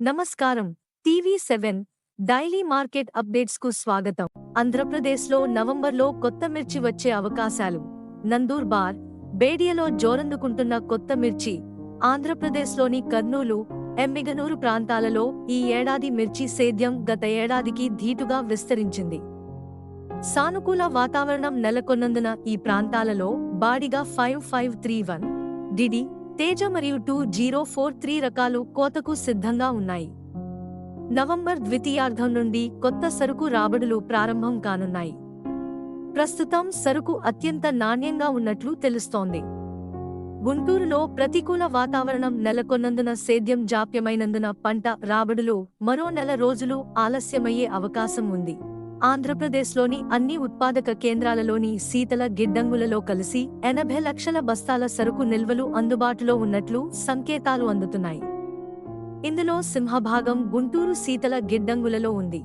నమస్కారం. TV seven daily market అప్డేట్స్కు స్వాగతం. ఆంధ్రప్రదేశ్లో నవంబర్లో కొత్త మిర్చి వచ్చే అవకాశాలు. నందూర్ బార్ బేడియలో జోరందుకుంటున్న కొత్త మిర్చి. ఆంధ్రప్రదేశ్లోని కర్నూలు ఎమ్మిగనూరు ప్రాంతాలలో ఈ ఏడాది మిర్చి సేద్యం గత ఏడాదికి ధీటుగా విస్తరించింది. సానుకూల వాతావరణం నెలకొన్నందున ఈ ప్రాంతాలలో Badiga five five three one DD Teja మరియు టూ జీరో ఫోర్ త్రీ రకాలు కోతకు సిద్ధంగా ఉన్నాయి. నవంబర్ ద్వితీయార్ధం నుండి కొత్త సరుకు రాబడులు ప్రారంభం కానున్నాయి. ప్రస్తుతం సరుకు అత్యంత నాణ్యంగా ఉన్నట్లు తెలుస్తోంది. గుంటూరులో ప్రతికూల వాతావరణం నెలకొన్నందున సేద్యం జాప్యమైనందున పంట రాబడులు మరో నెల రోజులు ఆలస్యమయ్యే అవకాశం ఉంది. ఆంధ్రప్రదేశ్లోని అన్ని ఉత్పాదక కేంద్రాలలోని శీతల గిడ్డంగులలో కలిసి ఎనభై లక్షల బస్తాల సరుకు నిల్వలు అందుబాటులో ఉన్నట్లు సంకేతాలు అందుతున్నాయి. ఇందులో సింహభాగం గుంటూరు శీతల గిడ్డంగులలో ఉంది.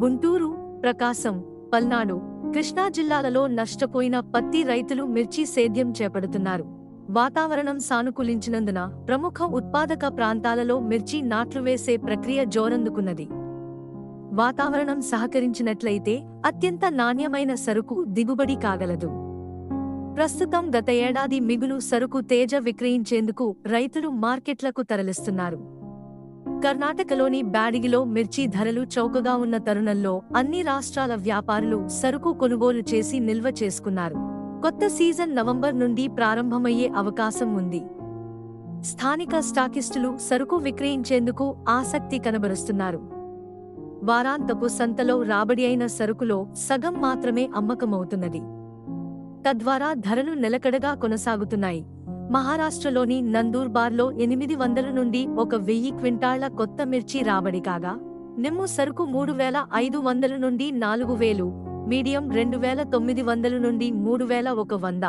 గుంటూరు ప్రకాశం పల్నాడు కృష్ణా జిల్లాలలో నష్టపోయిన పత్తి రైతులు మిర్చి సేద్యం చేపడుతున్నారు. వాతావరణం సానుకూలించినందున ప్రముఖ ఉత్పాదక ప్రాంతాలలో మిర్చి నాట్లు వేసే ప్రక్రియ జోరందుకున్నది. వాతావరణం సహకరించినట్లయితే అత్యంత నాణ్యమైన సరుకు దిగుబడి కాగలదు. ప్రస్తుతం గత ఏడాది మిగులు సరుకు తేజ విక్రయించేందుకు రైతులు మార్కెట్లకు తరలిస్తున్నారు. కర్ణాటకలోని బ్యాడిగిలో మిర్చి ధరలు చౌకగా ఉన్న తరుణంలో అన్ని రాష్ట్రాల వ్యాపారులు సరుకు కొనుగోలు చేసి నిల్వ చేసుకున్నారు. కొత్త సీజన్ నవంబర్ నుండి ప్రారంభమయ్యే అవకాశం ఉంది. స్థానిక స్టాకిస్టులు సరుకు విక్రయించేందుకు ఆసక్తి కనబరుస్తున్నారు. వారాంతపు సంతలో రాబడి అయిన సరుకులో సగం మాత్రమే అమ్మకమవుతున్నది. తద్వారా ధరలు నిలకడగా కొనసాగుతున్నాయి. మహారాష్ట్రలోని నందూర్బార్లో ఎనిమిది వందల నుండి ఒక వెయ్యి క్వింటాళ్ళ కొత్త మిర్చి రాబడి కాగా నిమ్ము సరుకు మూడు వేల ఐదు వందల నుండి నాలుగు వేలు మీడియం రెండు వేల తొమ్మిది వందల నుండి మూడు వేల ఒక వంద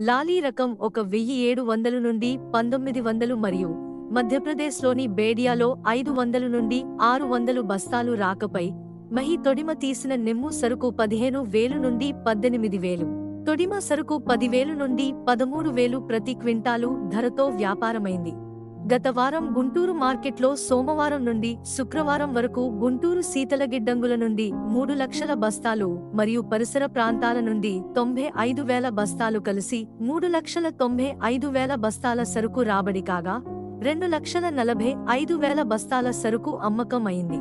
లాలీ రకం ఒక వెయ్యి ఏడు వందల నుండి పంతొమ్మిది వందలు మరియు మధ్యప్రదేశ్లోని బేడియాలో ఐదు వందల నుండి ఆరు వందలు బస్తాలు రాకపై మహి తొడిమ తీసిన నిమ్ము సరుకు పదిహేను వేలు నుండి పద్దెనిమిది వేలు. తొడిమ సరుకు పదివేలు నుండి పదమూడు వేలు ప్రతి క్వింటాలు ధరతో వ్యాపారమైంది. గత వారం గుంటూరు మార్కెట్లో సోమవారం నుండి శుక్రవారం వరకు గుంటూరు శీతలగిడ్డంగుల నుండి మూడు లక్షల బస్తాలు మరియు పరిసర ప్రాంతాల నుండి తొంభై ఐదు వేల బస్తాలు కలిసి మూడు లక్షల తొంభై ఐదు వేల బస్తాల సరుకు రాబడి కాగా రెండు లక్షల నలభై ఐదు వేల బస్తాల సరుకు అమ్మకం అయింది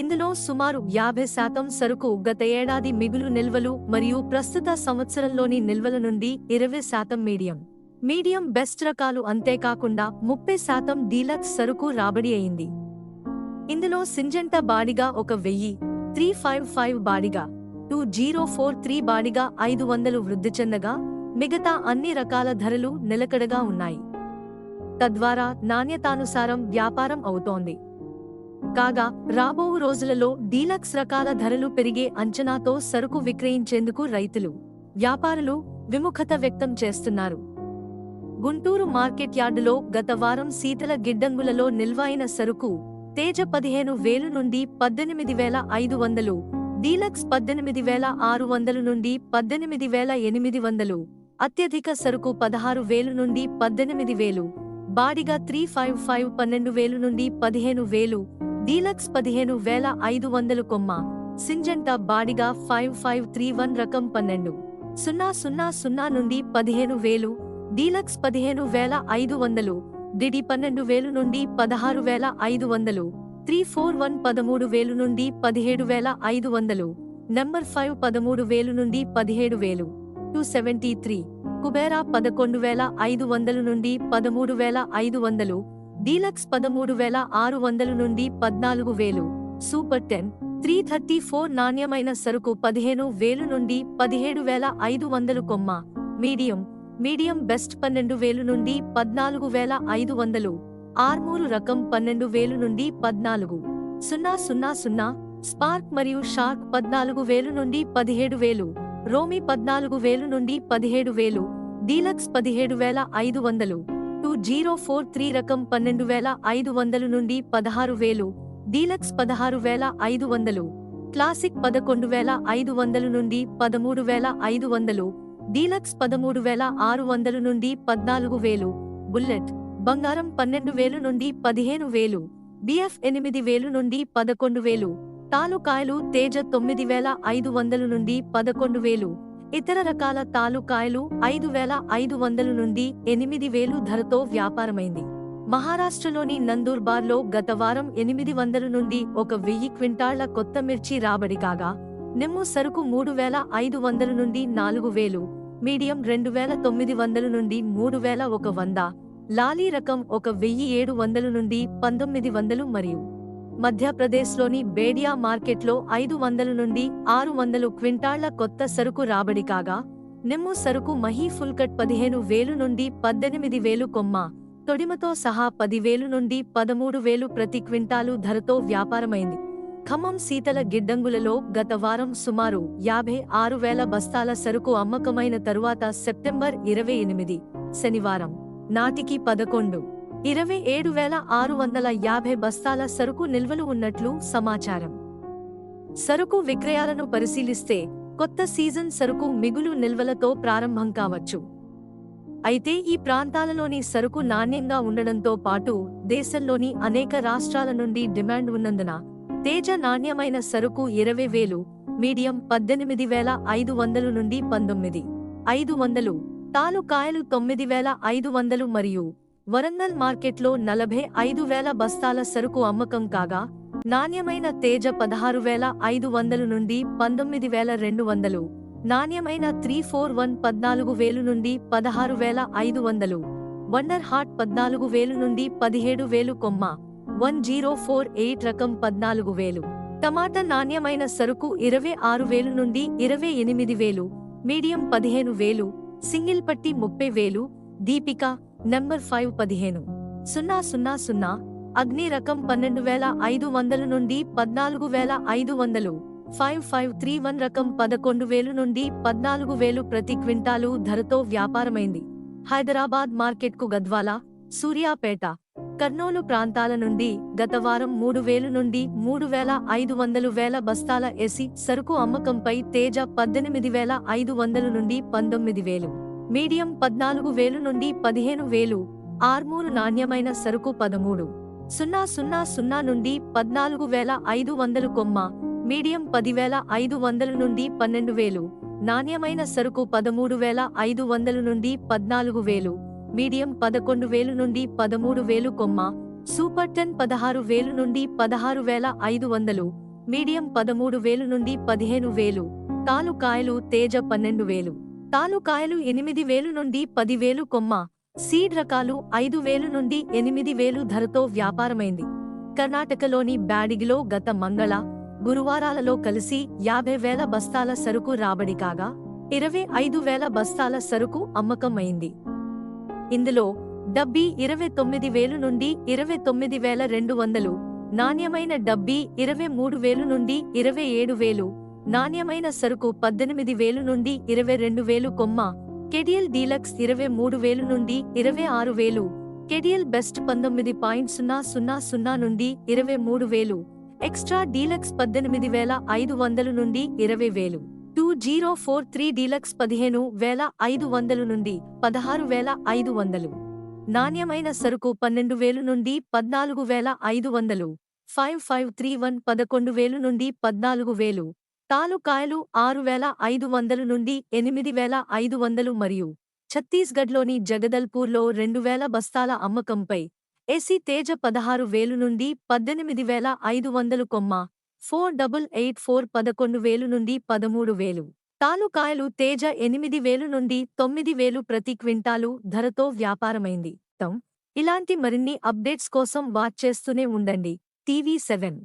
ఇందులో సుమారు యాభై శాతం సరుకు గత ఏడాది మిగులు నిల్వలు మరియు ప్రస్తుత సంవత్సరంలోని నిల్వల నుండి ఇరవై శాతం మీడియం. మీడియం బెస్ట్ రకాలు అంతేకాకుండా ముప్పై శాతం డీలక్స్ సరుకు రాబడి అయింది. ఇందులో సింజంట బాడిగా ఒక వెయ్యి three five five Badiga two zero four three Badiga ఐదు వందలు వృద్ధి చెందగా మిగతా అన్ని రకాల ధరలు నిలకడగా ఉన్నాయి. తద్వారా నాణ్యతానుసారం వ్యాపారం అవుతోంది. కాగా రాబో రోజులలో డీలక్స్ రకాల ధరలు పెరిగే అంచనాతో సరుకు విక్రయించేందుకు రైతులు వ్యాపారులు విముఖత వ్యక్తం చేస్తున్నారు. గుంటూరు మార్కెట్ యార్డులో గత వారం శీతల గిడ్డంగులలో నిల్వైన సరుకు తేజ పదిహేను వేలు నుండి పద్దెనిమిది వేల ఐదు వందలు డీలక్స్ పద్దెనిమిది వేల ఆరు వందలు నుండి పద్దెనిమిది వేల ఎనిమిది వందలు అత్యధిక సరుకు పదహారు వేలు నుండి పద్దెనిమిది వేలు బాడిగా త్రీ ఫైవ్ ఫైవ్ పన్నెండు వేలు నుండి పదిహేను వేలు డీలక్స్ పదిహేను వేల ఐదు వందలు కొమ్మ Syngenta Badiga five five three one రకం పన్నెండు సున్నా సున్నా సున్నా నుండి పదిహేను వేలు డీలక్స్ పదిహేను వేల ఐదు వందలు డిడి పన్నెండు వేలు నుండి పదహారు వేల ఐదు వందలు త్రీ ఫోర్ వన్ పదమూడు వేలు నుండి పదిహేడు వేల ఐదు వందలు నెంబర్ ఫైవ్ పదమూడు వేలు నుండి పదిహేడు వేలు టూ సెవెంటీ త్రీ. కుబేరా పదకొండు వేల ఐదు వందలు నుండి పదమూడు వేల ఐదు వందలు డీలక్స్ పదమూడు వేల ఆరు వందలు నుండి పద్నాలుగు వేలు super ten three thirty four నాణ్యమైన సరుకు పదిహేను వేలు నుండి పదిహేడు వేల ఐదు వందలు కొమ్మ మీడియం మీడియం బెస్ట్ పన్నెండు వేలు నుండి పద్నాలుగు వేల ఐదు వందలు ఆర్మూరు రకం పన్నెండు వేలు నుండి పద్నాలుగు సున్నా సున్నా సున్నా స్పార్క్ మరియు షార్క్ పద్నాలుగు వేలు నుండి పదిహేడు వేలు రోమి పద్నాలుగు వేలు నుండి పదిహేడు వేలు డీలక్స్ పదిహేడు వేల ఐదు వందలు టూ జీరో ఫోర్ త్రీ రకం పన్నెండు వేల ఐదు వందలు నుండి పదహారు వేలు డీలక్స్ పదహారు వేల ఐదు వందలు క్లాసిక్ పదకొండు వేల ఐదు వందలు నుండి పదమూడు వేల ఐదు వందలు డీలక్స్ పదమూడు వేల ఆరు వందలు నుండి పద్నాలుగు వేలు బుల్లెట్ బంగారం పన్నెండు వేలు నుండి పదిహేను వేలు బిఎఫ్ ఎనిమిది వేలు నుండి పదకొండు వేలు తాలుకాయలు తేజ తొమ్మిది వేల ఐదు వందలు నుండి పదకొండు వేలు ఇతర రకాల తాలూకాయలు ఐదు వేల ఐదు వందలు నుండి ఎనిమిది వేలు ధరతో వ్యాపారమైంది. మహారాష్ట్రలోని నందూర్బార్లో గత వారం ఎనిమిది వందల నుండి ఒక వెయ్యి క్వింటాళ్ళ కొత్త మిర్చి రాబడి కాగా నిమ్ము సరుకు మూడు వేల ఐదు వందల నుండి నాలుగు వేలు మీడియం రెండు వేల తొమ్మిది వందల నుండి మూడు వేల ఒక వంద లాలీ రకం ఒక వెయ్యి ఏడు వందల నుండి పంతొమ్మిది వందలు మరియు మధ్యప్రదేశ్లోని బేడియా మార్కెట్లో ఐదు వందల నుండి ఆరు వందలు క్వింటాళ్ళ కొత్త సరుకు రాబడి కాగా నిమ్ము సరుకు మహీ ఫుల్కట్ పదిహేను వేలు నుండి పద్దెనిమిది వేలు కొమ్మ తొడిమతో సహా పదివేలు నుండి పదమూడు వేలు ప్రతి క్వింటాలు ధరతో వ్యాపారమైంది. ఖమ్మం శీతల గిడ్డంగులలో గత వారం సుమారు యాభై ఆరు వేల బస్తాల సరుకు అమ్మకమైన తరువాత సెప్టెంబర్ ఇరవై ఎనిమిది శనివారం నాటికి పదకొండు. ఇరవై ఏడు వేల ఆరు వందల యాభై బస్తాల సరుకు నిల్వలు ఉన్నట్లు సమాచారం. సరుకు విక్రయాలను పరిశీలిస్తే కొత్త సీజన్ సరుకు మిగులు నిల్వలతో ప్రారంభం కావచ్చు. అయితే ఈ ప్రాంతాలలోని సరుకు నాణ్యంగా ఉండడంతో పాటు దేశంలోని అనేక రాష్ట్రాల నుండి డిమాండ్ ఉన్నందున తేజ నాణ్యమైన సరుకు ఇరవై వేలు మీడియం పద్దెనిమిది వేల ఐదు వందలు నుండి పంతొమ్మిది ఐదు వందలు తాలుకాయలు తొమ్మిది వేల ఐదు వందలు మరియు వరంగల్ మార్కెట్లో నలభై ఐదు వేల బస్తాల సరుకు అమ్మకం కాగా నాణ్యమైన తేజ పదహారు వేల ఐదు వందలు నుండి పంతొమ్మిది వేల రెండు వందలు నాణ్యమైన త్రీ ఫోర్ వన్ పద్నాలుగు వేలు నుండి పదహారు వేల ఐదు వందలు వండర్ హార్ట్ పద్నాలుగు వేలు నుండి పదిహేడు వేలు comma one zero four eight రకం పద్నాలుగు వేలు టమాటా నాణ్యమైన సరుకు ఇరవై ఆరు వేలు నుండి ఇరవై ఎనిమిది వేలు మీడియం పదిహేను వేలు సింగిల్ పట్టి ముప్పై వేలు దీపిక నెంబర్ ఫైవ్ పదిహేను. సున్నా సున్నా సున్నా అగ్ని రకం పన్నెండు వేల ఐదు వందల నుండి పద్నాలుగు వేల ఐదు వందలు. ఫైవ్ ఫైవ్ త్రీ వన్ రకం పదకొండు వేలు నుండి పద్నాలుగు వేలు ప్రతి క్వింటాలు ధరతో వ్యాపారమైంది. హైదరాబాద్ మార్కెట్కు గద్వాల సూర్యాపేట కర్నూలు ప్రాంతాల నుండి గత వారం మూడు వేలు నుండి మూడు వేల ఐదు వందలు వేల బస్తాల ఎసి సరుకు అమ్మకంపై తేజ పద్దెనిమిది వేల ఐదు వందల నుండి పంతొమ్మిది వేలు. మీడియం పద్నాలుగు వేలు నుండి పదిహేను వేలు ఆర్మూరు నాణ్యమైన సరుకు పదమూడు. సున్నా సున్నా సున్నా నుండి పద్నాలుగు వేల ఐదు వందలు కొమ్మ మీడియం పదివేల ఐదు వందల నుండి పన్నెండు వేలు నాణ్యమైన సరుకు పదమూడు వేల ఐదు వందల నుండి పద్నాలుగు వేలు మీడియం పదకొండు వేలు నుండి పదమూడు వేలు కొమ్మ సూపర్ టెన్ పదహారు వేలు నుండి పదహారు వేల ఐదు వందలు మీడియం పదమూడు వేలు నుండి పదిహేను వేలు తాలుకాయలు తేజ పన్నెండు వేలు. తాలుకాయలు ఎనిమిది వేలు నుండి పదివేలు కొమ్మ. సీడ్ రకాలు ఐదు వేలు నుండి ఎనిమిది వేలు ధరతో వ్యాపారమైంది. కర్ణాటకలోని బ్యాడిగిలో గత మంగళ గురువారాలలో కలిసి యాభై వేల బస్తాల సరుకు రాబడి కాగా ఇరవై ఐదు వేల బస్తాల సరుకు అమ్మకం అయింది ఇందులో డబ్బీ ఇరవై తొమ్మిది వేలు నుండి ఇరవై తొమ్మిది వేల రెండు వందలు నాణ్యమైన డబ్బీ ఇరవై మూడు వేలు నుండి ఇరవై ఏడు వేలు నాణ్యమైన సరుకు పద్దెనిమిది వేలు నుండి ఇరవై రెండు వేలు కొమ్మ కెడియల్ డీలక్స్ ఇరవై మూడు వేలు నుండి ఇరవై ఆరు వేలు కెడియల్ బెస్ట్ పంతొమ్మిది పాయింట్ సున్నా సున్నా సున్నా నుండి ఇరవై మూడు వేలు ఎక్స్ట్రా డీలక్స్ పద్దెనిమిది వేల ఐదు వందలు నుండి ఇరవై వేలు two zero four three deluxe పదిహేను వేల ఐదు వందలు నుండి పదహారు వేల ఐదు వందలు నాణ్యమైన సరుకు పన్నెండు వేలు నుండి పద్నాలుగు వేల ఐదు వందలు ఫైవ్ ఫైవ్ త్రీ వన్ పదకొండు వేలు నుండి పద్నాలుగు వేలు తాలుకాయలు ఆరు వేల ఐదు వందలు నుండి ఎనిమిది వేల ఐదు వందలు మరియు ఛత్తీస్గఢ్లోని జగదల్పూర్లో రెండు వేల బస్తాల అమ్మకంపై ఏసీ తేజ పదహారు వేలు నుండి పద్దెనిమిది వేల ఐదు వందలు comma four double eight four పదకొండు వేలు నుండి పదమూడు వేలు. తాలుకాయలు తేజ ఎనిమిది వేలు నుండి తొమ్మిది వేలు ప్రతి క్వింటాలు ధరతో వ్యాపారమైంది. తమ్ ఇలాంటి మరిన్ని అప్డేట్స్ కోసం వాచ్ చేస్తూనే ఉండండి. TV seven.